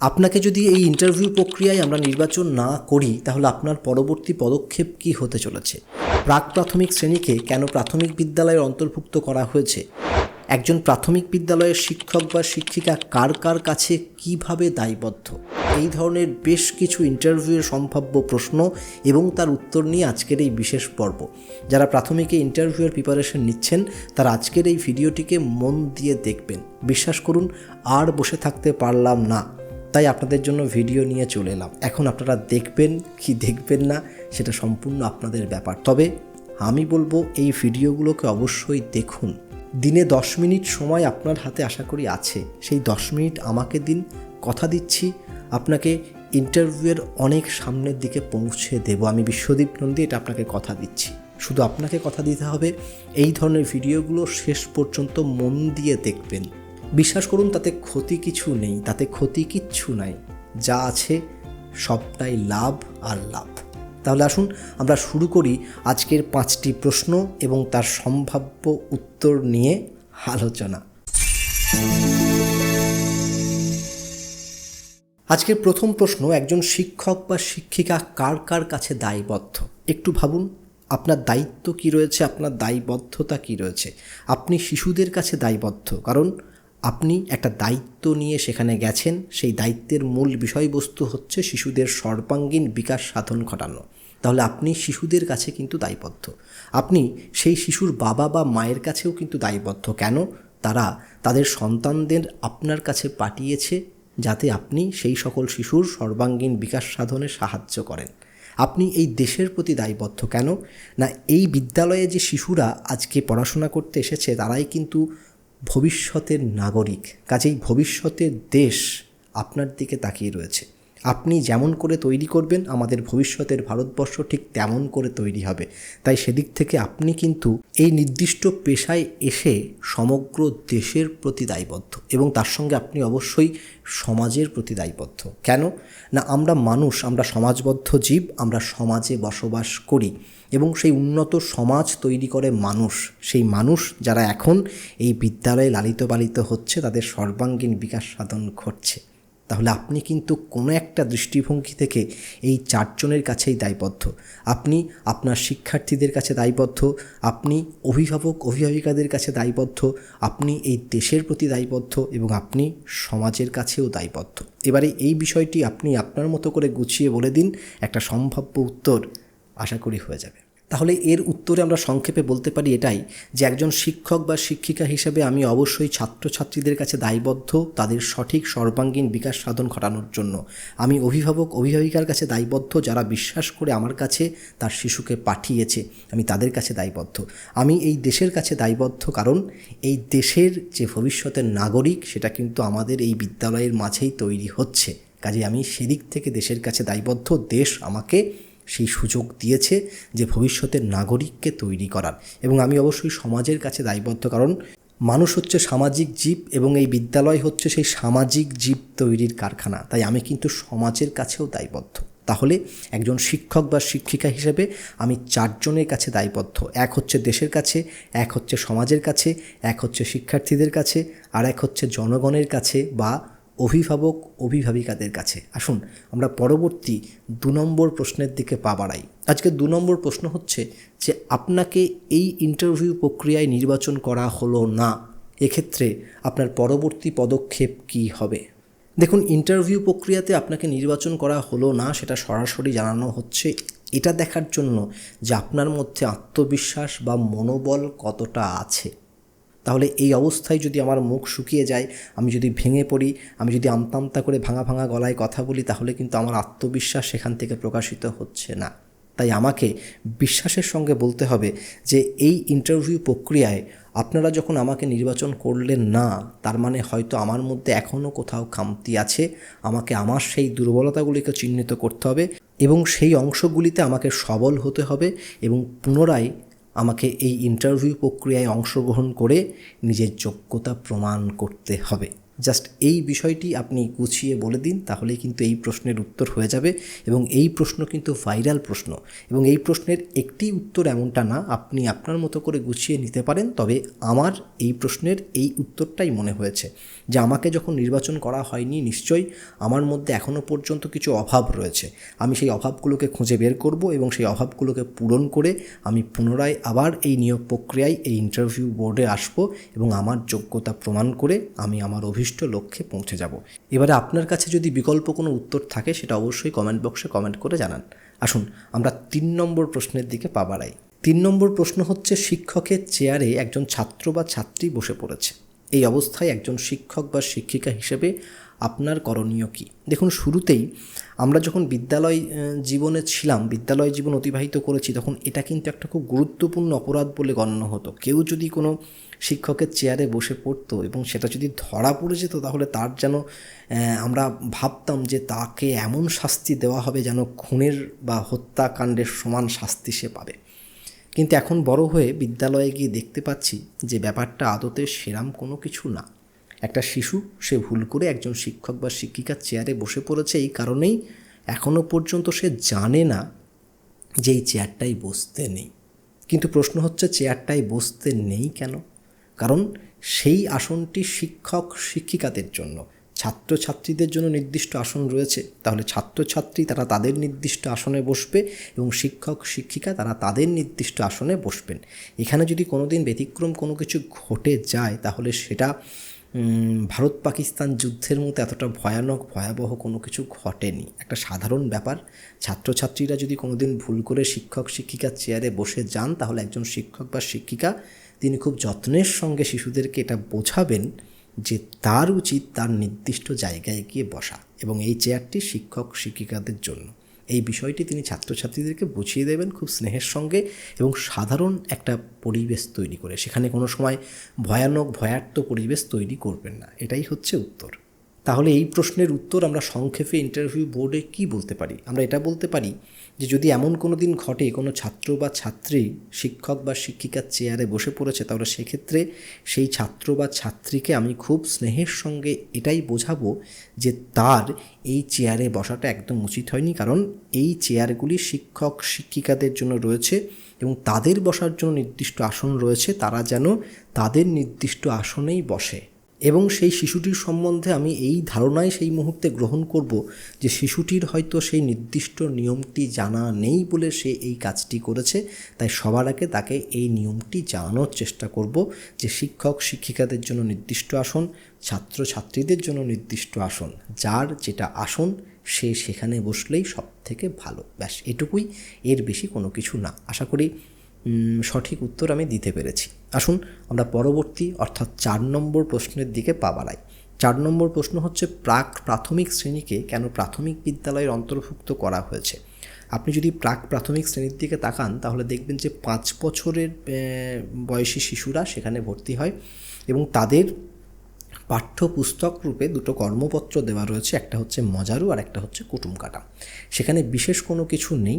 আপনাকে যদি এই ইন্টারভিউ প্রক্রিয়ায় আমরা নির্বাচন না করি, তাহলে আপনার পরবর্তী পদক্ষেপ কি হতে চলেছে? প্রাক প্রাথমিক শ্রেণীকে কেন প্রাথমিক বিদ্যালয়ের অন্তর্ভুক্ত করা হয়েছে? একজন প্রাথমিক বিদ্যালয়ের শিক্ষক বা শিক্ষিকা কার কার কাছে কীভাবে দায়বদ্ধ? এই ধরনের বেশ কিছু ইন্টারভিউয়ের সম্ভাব্য প্রশ্ন এবং তার উত্তর নিয়ে আজকের এই বিশেষ পর্ব। যারা প্রাথমিকে ইন্টারভিউয়ের প্রিপারেশন নিচ্ছেন, তারা আজকের এই ভিডিওটিকে মন দিয়ে দেখবেন। বিশ্বাস করুন, আর বসে থাকতে পারলাম না। তাই আপনাদের জন্য ভিডিও নিয়ে চলে এলাম। এখন আপনারা দেখবেন কি দেখবেন না, সেটা সম্পূর্ণ আপনাদের ব্যাপার। তবে আমি বলব, এই ভিডিওগুলোকে অবশ্যই দেখুন। দিনে দশ মিনিট সময় আপনার হাতে আশা করি আছে। সেই দশ মিনিট আমাকে দিন, কথা দিচ্ছি, আপনাকে ইন্টারভিউয়ের অনেক সামনের দিকে পৌঁছে দেব। আমি বিশ্বদীপ নন্দী, এটা আপনাকে কথা দিচ্ছি। শুধু আপনাকে কথা দিতে হবে, এই ধরনের ভিডিওগুলো শেষ পর্যন্ত মন দিয়ে দেখবেন। বিশ্বাস করুন, তাতে ক্ষতি কিছু নেই, তাতে ক্ষতি কিচ্ছু নাই। যা আছে সবটাই লাভ আর লাভ। তাহলে আসুন, আমরা শুরু করি আজকের পাঁচটি প্রশ্ন এবং তার সম্ভাব্য উত্তর নিয়ে আলোচনা। আজকের প্রথম প্রশ্ন, একজন শিক্ষক বা শিক্ষিকা কার কার কাছে দায়বদ্ধ? একটু ভাবুন, আপনার দায়িত্ব কি রয়েছে, আপনার দায়বদ্ধতা কি রয়েছে? আপনি শিশুদের কাছে দায়বদ্ধ, কারণ আপনি একটা দায়িত্ব নিয়ে সেখানে গেছেন, সেই দায়িত্বের মূল বিষয়বস্তু হচ্ছে শিশুদের সর্বাঙ্গীন বিকাশ সাধন ঘটানো। তাহলে আপনি শিশুদের কাছে কিন্তু দায়বদ্ধ। আপনি সেই শিশুর বাবা বা মায়ের কাছেও কিন্তু দায়বদ্ধ। কেন? তারা তাদের সন্তানদের আপনার কাছে পাঠিয়েছে যাতে আপনি সেই সকল শিশুর সর্বাঙ্গীন বিকাশ সাধনে সাহায্য করেন। আপনি এই দেশের প্রতি দায়বদ্ধ কেন? না, এই বিদ্যালয়ে যে শিশুরা আজকে পড়াশোনা করতে এসেছে, তারাই কিন্তু ভবিষ্যতের নাগরিক কাজেই ভবিষ্যতের দেশ আপনার দিকে তাকিয়ে রয়েছে। আপনি যেমন করে তৈরি করবেন, আমাদের ভবিষ্যতের ভারতবর্ষ ঠিক তেমন করে তৈরি হবে। তাই সেদিক থেকে আপনি কিন্তু এই নির্দিষ্ট পেশায় এসে সমগ্র দেশের প্রতি দায়বদ্ধ এবং তার সঙ্গে আপনি অবশ্যই সমাজের প্রতি দায়বদ্ধ। কেন? না, আমরা মানুষ, আমরা সমাজবদ্ধ জীব, আমরা সমাজে বসবাস করি এবং সেই উন্নত সমাজ তৈরি করে মানুষ। সেই মানুষ যারা এখন এই বিদ্যালয়ে লালিত পালিত হচ্ছে, তাদের সর্বাঙ্গীন বিকাশ সাধন ঘটছে। তাহলে আপনি কিন্তু কোনো একটা দৃষ্টিভঙ্গি থেকে এই চারজনের কাছেই দায়বদ্ধ। আপনি আপনার শিক্ষার্থীদের কাছে দায়বদ্ধ, আপনি অভিভাবক, অভিভাবিকাদের কাছে দায়বদ্ধ, আপনি এই দেশের প্রতি দায়বদ্ধ এবং আপনি সমাজের কাছেও দায়বদ্ধ। এবারে এই বিষয়টি আপনি আপনার মতো করে গুছিয়ে বলে দিন, একটা সম্ভাব্য উত্তর আশা করি হয়ে যাবে। তাহলে এর উত্তরে আমরা সংক্ষেপে বলতে পারি এটাই যে একজন শিক্ষক বা শিক্ষিকা হিসেবে আমি অবশ্যই ছাত্রছাত্রীদের কাছে দায়বদ্ধ, তাদের সঠিক সর্বাঙ্গীন বিকাশ সাধন ঘটানোর জন্য। আমি অভিভাবক, অভিভাবিকার কাছে দায়বদ্ধ যারা বিশ্বাস করে আমার কাছে তার শিশুকে পাঠিয়েছে, আমি তাদের কাছে দায়বদ্ধ। আমি এই দেশের কাছে দায়বদ্ধ কারণ এই দেশের যে ভবিষ্যতের নাগরিক সেটা কিন্তু আমাদের এই বিদ্যালয়ের মাঝেই তৈরি হচ্ছে। কাজে আমি সেদিক থেকে দেশের কাছে দায়বদ্ধ, দেশ আমাকে সেই সুযোগ দিয়েছে যে ভবিষ্যতের নাগরিককে তৈরি করার। এবং আমি অবশ্যই সমাজের কাছে দায়বদ্ধ, কারণ মানুষ হচ্ছে সামাজিক জীব এবং এই বিদ্যালয় হচ্ছে সেই সামাজিক জীব তৈরির কারখানা। তাই আমি কিন্তু সমাজের কাছেও দায়বদ্ধ। তাহলে একজন শিক্ষক বা শিক্ষিকা হিসেবে আমি চারজনের কাছে দায়বদ্ধ। এক হচ্ছে দেশের কাছে, এক হচ্ছে সমাজের কাছে, এক হচ্ছে শিক্ষার্থীদের কাছে, আর এক হচ্ছে জনগণের কাছে বা অভিভাবক, অভিভাবিকাদের কাছে। আসুন, আমরা পরবর্তী দু নম্বর প্রশ্নের দিকে পা বাড়াই। আজকে দু নম্বর প্রশ্ন হচ্ছে যে, আপনাকে এই ইন্টারভিউ প্রক্রিয়ায় নির্বাচন করা হলো না, এক্ষেত্রে আপনার পরবর্তী পদক্ষেপ কি হবে? দেখুন ইন্টারভিউ প্রক্রিয়াতে আপনাকে নির্বাচন করা হলো না, সেটা সরাসরি জানানো হচ্ছে। এটা দেখার জন্য যে আপনার মধ্যে আত্মবিশ্বাস বা মনোবল কতটা আছে। তাহলে এই অবস্থায় যদি আমার মুখ শুকিয়ে যায়, আমি যদি ভেঙে পড়ি, আমি যদি আমতামতা করে ভাঙা ভাঙা গলায় কথা বলি, তাহলে কিন্তু আমার আত্মবিশ্বাস সেখান থেকে প্রকাশিত হচ্ছে না। তাই আমাকে বিশ্বাসের সঙ্গে বলতে হবে যে এই ইন্টারভিউ প্রক্রিয়ায় আপনারা যখন আমাকে নির্বাচন করলেন না, তার মানে হয়তো আমার মধ্যে এখনও কোথাও খামতি আছে, আমাকে আমার সেই দুর্বলতাগুলিকে চিহ্নিত করতে হবে এবং সেই অংশগুলিতে আমাকে সবল হতে হবে এবং পুনরায় আমাকে এই ইন্টারভিউ প্রক্রিয়ায় অংশগ্রহণ করে নিজের যোগ্যতা প্রমাণ করতে হবে। জাস্ট এই বিষয়টি আপনি গুছিয়ে বলে দিন, তাহলেই কিন্তু এই প্রশ্নের উত্তর হয়ে যাবে এবং এই প্রশ্ন কিন্তু ভাইরাল প্রশ্ন এবং এই প্রশ্নের একটি উত্তর এমনটা না, আপনি আপনার মতো করে গুছিয়ে নিতে পারেন, তবে আমার এই প্রশ্নের এই উত্তরটাই মনে হয়েছে যে আমাকে যখন নির্বাচন করা হয়নি নিশ্চয়ই, আমার মধ্যে এখনও পর্যন্ত কিছু অভাব রয়েছে। আমি সেই অভাবগুলোকে খুঁজে বের করব এবং সেই অভাবগুলোকে পূরণ করে আমি পুনরায় আবার এই নিয়োগ প্রক্রিয়ায়, এই ইন্টারভিউ বোর্ডে আসব এবং আমার যোগ্যতা প্রমাণ করে আমি আমার অভিষ্ট লক্ষ্যে পৌঁছে যাব। এবারে আপনার কাছে যদি বিকল্প কোনো উত্তর থাকে, সেটা অবশ্যই কমেন্ট বক্সে কমেন্ট করে জানান। আসুন, আমরা তিন নম্বর প্রশ্নের দিকে পা বাড়াই। তিন নম্বর প্রশ্ন হচ্ছে, শিক্ষকের চেয়ারে একজন ছাত্র বা ছাত্রী বসে পড়েছে। এই অবস্থায় একজন শিক্ষক বা শিক্ষিকা হিসেবে আপনার করণীয় কি? দেখুন, শুরুতেই আমরা যখন বিদ্যালয় জীবনে ছিলাম, বিদ্যালয় জীবন অতিবাহিত করেছি, তখন এটা কিন্তু একটা খুব গুরুত্বপূর্ণ অপরাধ বলে গণ্য হতো। কেউ যদি কোনো শিক্ষকের চেয়ারে বসে পড়তো এবং সেটা যদি ধরা পড়ে যেত, তাহলে তার যেন আমরা ভাবতাম যে তাকে এমন শাস্তি দেওয়া হবে যেন খুনের বা হত্যাকাণ্ডের সমান শাস্তি সে পাবে। কিন্তু এখন বড় হয়ে বিদ্যালয়ে গিয়ে দেখতে পাচ্ছি যে ব্যাপারটা আদতে সেরাম কোনো কিছু না। একটা শিশু, সে ভুল করে একজন শিক্ষক বা শিক্ষিকার চেয়ারে বসে পড়েছে এই কারণেই এখনও পর্যন্ত সে জানে না যে এই চেয়ারটাই বসতে নেই। কিন্তু প্রশ্ন হচ্ছে চেয়ারটাই বসতে নেই কেন? কারণ সেই আসনটি শিক্ষক শিক্ষিকাদের জন্য, ছাত্রছাত্রীদের জন্য নির্দিষ্ট আসন রয়েছে। তাহলে ছাত্রছাত্রী তারা তাদের নির্দিষ্ট আসনে বসবে এবং শিক্ষক শিক্ষিকা তারা তাদের নির্দিষ্ট আসনে বসবেন। এখানে যদি কোনো দিন ব্যতিক্রম কোনো কিছু ঘটে যায়, তাহলে সেটা ভারত পাকিস্তান যুদ্ধের মতো এতটা ভয়ানক, ভয়াবহ কোনো কিছু ঘটেনি। একটা সাধারণ ব্যাপার, ছাত্রছাত্রীরা যদি কোনো দিন ভুল করে শিক্ষক, শিক্ষিকার চেয়ারে বসে যান, তাহলে একজন শিক্ষক বা শিক্ষিকা তিনি খুব যত্নের সঙ্গে শিশুদেরকে এটা বোঝাবেন যে তার উচিত তার নির্দিষ্ট জায়গায় গিয়ে বসা এবং এই চেয়ারটি শিক্ষক, শিক্ষিকাদের জন্য। এই বিষয়টি তিনি ছাত্রছাত্রীদেরকে বুঝিয়ে দেবেন খুব স্নেহের সঙ্গে এবং সাধারণ একটা পরিবেশ তৈরি করে। সেখানে কোনো সময় ভয়ানক ভয়ার্থ পরিবেশ তৈরি করবেন না। এটাই হচ্ছে উত্তর। তাহলে এই প্রশ্নের উত্তর আমরা সংক্ষেপে ইন্টারভিউ বোর্ডে কি বলতে পারি? আমরা এটা বলতে পারি যে যদি এমন কোনো দিন ঘটে, কোনো ছাত্র বা ছাত্রী, শিক্ষক বা শিক্ষিকার চেয়ারে বসে পড়েছে, তাহলে সেক্ষেত্রে সেই ছাত্র বা ছাত্রীকে আমি খুব স্নেহের সঙ্গে এটাই বোঝাবো যে তার এই চেয়ারে বসাটা একদম উচিত হয়নি। কারণ এই চেয়ারগুলি শিক্ষক, শিক্ষিকাদের জন্য রয়েছে এবং তাদের বসার জন্য নির্দিষ্ট আসন রয়েছে। তারা যেন তাদের নির্দিষ্ট আসনেই বসে। এবং সেই শিশুটির সম্বন্ধে আমি এই ধারণাই সেই মুহূর্তে গ্রহণ করব যে শিশুটির হয়তো সেই নির্দিষ্ট নিয়মটি জানা নেই বলে সে এই কাজটি করেছে। তাই সবার আগে তাকে এই নিয়মটি জানানোর চেষ্টা করব যে শিক্ষক শিক্ষিকাদের জন্য নির্দিষ্ট আসন ছাত্র ছাত্রীদের জন্য নির্দিষ্ট আসন, যার যেটা আসন সে সেখানে বসলেই সব থেকে ভালো। ব্যাস, এটুকুই। এর বেশি কোনো কিছু না। আশা করি সঠিক উত্তর আমি দিতে পেরেছি। আসুন আমরা পরবর্তী, অর্থাৎ চার নম্বর প্রশ্নের দিকে পা বাড়াই। চার নম্বর প্রশ্ন হচ্ছে, প্রাক প্রাথমিক শ্রেণীকে কেন প্রাথমিক বিদ্যালয়ের অন্তর্ভুক্ত করা হয়েছে? আপনি যদি প্রাক প্রাথমিক শ্রেণির দিকে তাকান, তাহলে দেখবেন যে পাঁচ বছরের বয়সী শিশুরা সেখানে ভর্তি হয় এবং তাদের পাঠ্যপুস্তক রূপে দুটো কর্মপত্র দেওয়া রয়েছে, একটা হচ্ছে মজারু আর একটা হচ্ছে কুটুম কাটা। সেখানে বিশেষ কোনো কিছু নেই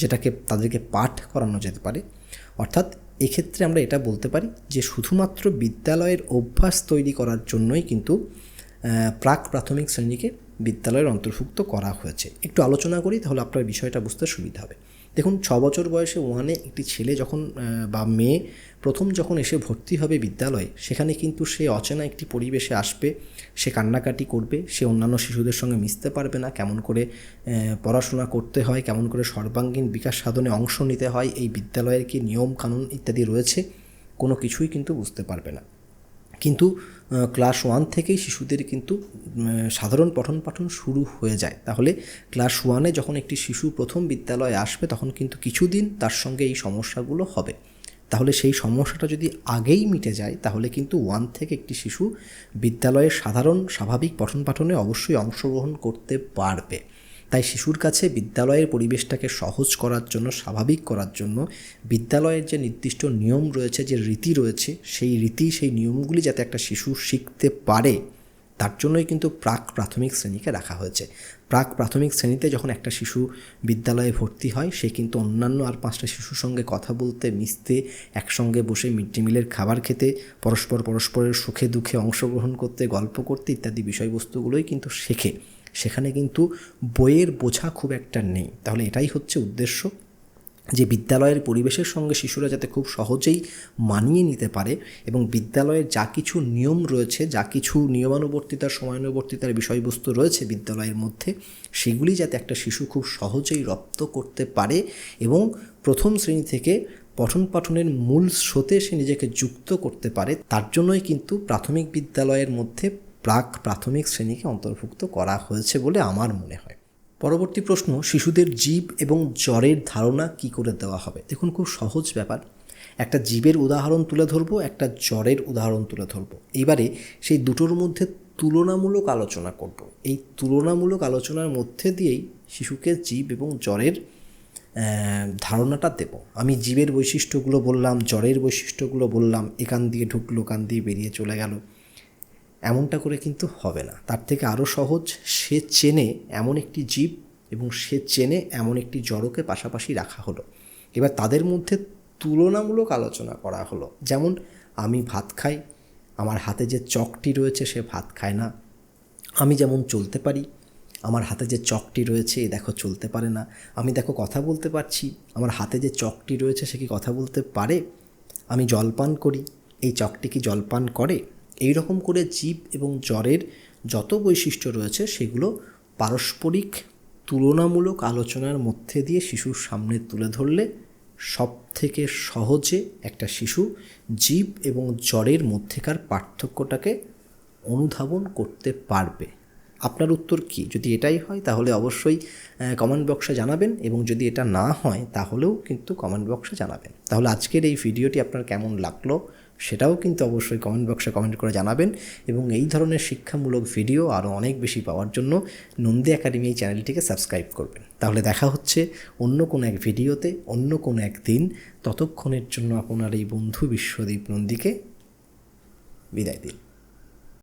যেটাকে তাদেরকে পাঠ করানো যেতে পারে। অর্থাৎ এক্ষেত্রে আমরা এটা বলতে পারি যে শুধুমাত্র বিদ্যালয়ের অভ্যাস তৈরি করার জন্যই কিন্তু প্রাক প্রাথমিক শ্রেণীকে বিদ্যালয়ের অন্তর্ভুক্ত করা হয়েছে। একটু আলোচনা করি তাহলে আপনার বিষয়টা বুঝতে সুবিধা হবে। দেখুন, ছ বছর বয়সে ওয়ানে একটি ছেলে যখন বা মেয়ে প্রথম যখন এসে ভর্তি হবে বিদ্যালয়ে, সেখানে কিন্তু সে অচেনা একটি পরিবেশে আসবে, সে কান্নাকাটি করবে, সে অন্যান্য শিশুদের সঙ্গে মিশতে পারবে না, কেমন করে পড়াশোনা করতে হয়, কেমন করে সর্বাঙ্গীন বিকাশ সাধনে অংশ নিতে হয়, এই বিদ্যালয়ের কি নিয়ম কানুন ইত্যাদি রয়েছে, কোনো কিছুই কিন্তু বুঝতে পারবে না। কিন্তু ক্লাস ওয়ান থেকেই শিশুদের কিন্তু সাধারণ পঠন পাঠন শুরু হয়ে যায়। তাহলে ক্লাস ওয়ানে যখন একটি শিশু প্রথম বিদ্যালয়ে আসবে, তখন কিন্তু কিছুদিন তার সঙ্গে এই সমস্যাগুলো হবে। তাহলে সেই সমস্যাটা যদি আগেই মিটে যায়, তাহলে কিন্তু ওয়ান থেকে একটি শিশু বিদ্যালয়ে সাধারণ স্বাভাবিক পঠন পাঠনে অবশ্যই অংশগ্রহণ করতে পারবে। তাই শিশুর কাছে বিদ্যালয়ের পরিবেশটাকে সহজ করার জন্য, স্বাভাবিক করার জন্য বিদ্যালয়ের যে নির্দিষ্ট নিয়ম রয়েছে, যে রীতি রয়েছে, সেই রীতি, সেই নিয়মগুলি যাতে একটা শিশু শিখতে পারে, তার জন্যই কিন্তু প্রাক প্রাথমিক শ্রেণীকে রাখা হয়েছে। প্রাক প্রাথমিক শ্রেণীতে যখন একটা শিশু বিদ্যালয়ে ভর্তি হয়, সে কিন্তু অন্যান্য আর পাঁচটা শিশুর সঙ্গে কথা বলতে, মিশতে, একসঙ্গে বসে মিড ডে মিলের খাবার খেতে, পরস্পর পরস্পরের সুখে দুঃখে অংশগ্রহণ করতে, গল্প করতে ইত্যাদি বিষয়বস্তুগুলোই কিন্তু শেখে। সেখানে কিন্তু বইয়ের বোঝা খুব একটা নেই। তাহলে এটাই হচ্ছে উদ্দেশ্য যে বিদ্যালয়ের পরিবেশের সঙ্গে শিশুরা যাতে খুব সহজেই মানিয়ে নিতে পারে এবং বিদ্যালয়ের যা কিছু নিয়ম রয়েছে, যা কিছু নিয়মানুবর্তিতার, সময়ানুবর্তিতার বিষয়বস্তু রয়েছে বিদ্যালয়ের মধ্যে, সেগুলি যাতে একটা শিশু খুব সহজেই রপ্ত করতে পারে এবং প্রথম শ্রেণি থেকে পঠন পাঠনের মূল স্রোতে সে নিজেকে যুক্ত করতে পারে, তার জন্যই কিন্তু প্রাথমিক বিদ্যালয়ের মধ্যে প্রাক প্রাথমিক শ্রেণীকে অন্তর্ভুক্ত করা হয়েছে বলে আমার মনে হয়। পরবর্তী প্রশ্ন, শিশুদের জীব এবং জ্বরের ধারণা কি করে দেওয়া হবে? দেখুন, খুব সহজ ব্যাপার। একটা জীবের উদাহরণ তুলে ধরবো, একটা জ্বরের উদাহরণ তুলে ধরবো। এইবারে সেই দুটোর মধ্যে তুলনামূলক আলোচনা করব। এই তুলনামূলক আলোচনার মধ্যে দিয়েই শিশুকে জীব এবং জ্বরের ধারণাটা দেব। আমি জীবের বৈশিষ্ট্যগুলো বললাম, জ্বরের বৈশিষ্ট্যগুলো বললাম এখান দিয়ে ঢুকলো, কান দিয়ে বেরিয়ে চলে গেল। এমনটা করে কিন্তু হবে না। তার থেকে আরও সহজ, সে চেনে এমন একটি জীব এবং সে চেনে এমন একটি জড়কে পাশাপাশি রাখা হলো। এবার তাদের মধ্যে তুলনামূলক আলোচনা করা হলো। যেমন, আমি ভাত খাই, আমার হাতে যে চকটি রয়েছে সে ভাত খায় না। আমি যেমন চলতে পারি, আমার হাতে যে চকটি রয়েছে এ দেখো চলতে পারে না। আমি দেখো কথা বলতে পারছি, আমার হাতে যে চকটি রয়েছে সে কি কথা বলতে পারে? আমি জলপান করি, এই চকটি কি জলপান করে? এই রকম করে জীব এবং জ্বরের যত বৈশিষ্ট্য রয়েছে, সেগুলো পারস্পরিক তুলনামূলক আলোচনার মধ্যে দিয়ে শিশুর সামনে তুলে ধরলে সব থেকে সহজে একটা শিশু জীব এবং জ্বরের মধ্যেকার পার্থক্যটাকে অনুধাবন করতে পারবে। আপনার উত্তর কি? যদি এটাই হয়, তাহলে অবশ্যই কমেন্ট বক্সে জানাবেন এবং যদি এটা না হয়, তাহলেও কিন্তু কমেন্ট বক্সে জানাবেন। তাহলে আজকের এই ভিডিওটি আপনার কেমন লাগল? সেটাও কিন্তু অবশ্যই কমেন্ট বক্সে কমেন্ট করে জানাবেন। এবং এই ধরনের শিক্ষামূলক ভিডিও আরও অনেক বেশি পাওয়ার জন্য নন্দী একাডেমি এই চ্যানেলটিকে সাবস্ক্রাইব করবেন। তাহলে দেখা হচ্ছে অন্য কোনো এক ভিডিওতে অন্য কোনো এক দিন। ততক্ষণের জন্য আপনার এই বন্ধু বিশ্বদীপ নন্দীকে বিদায় দিন।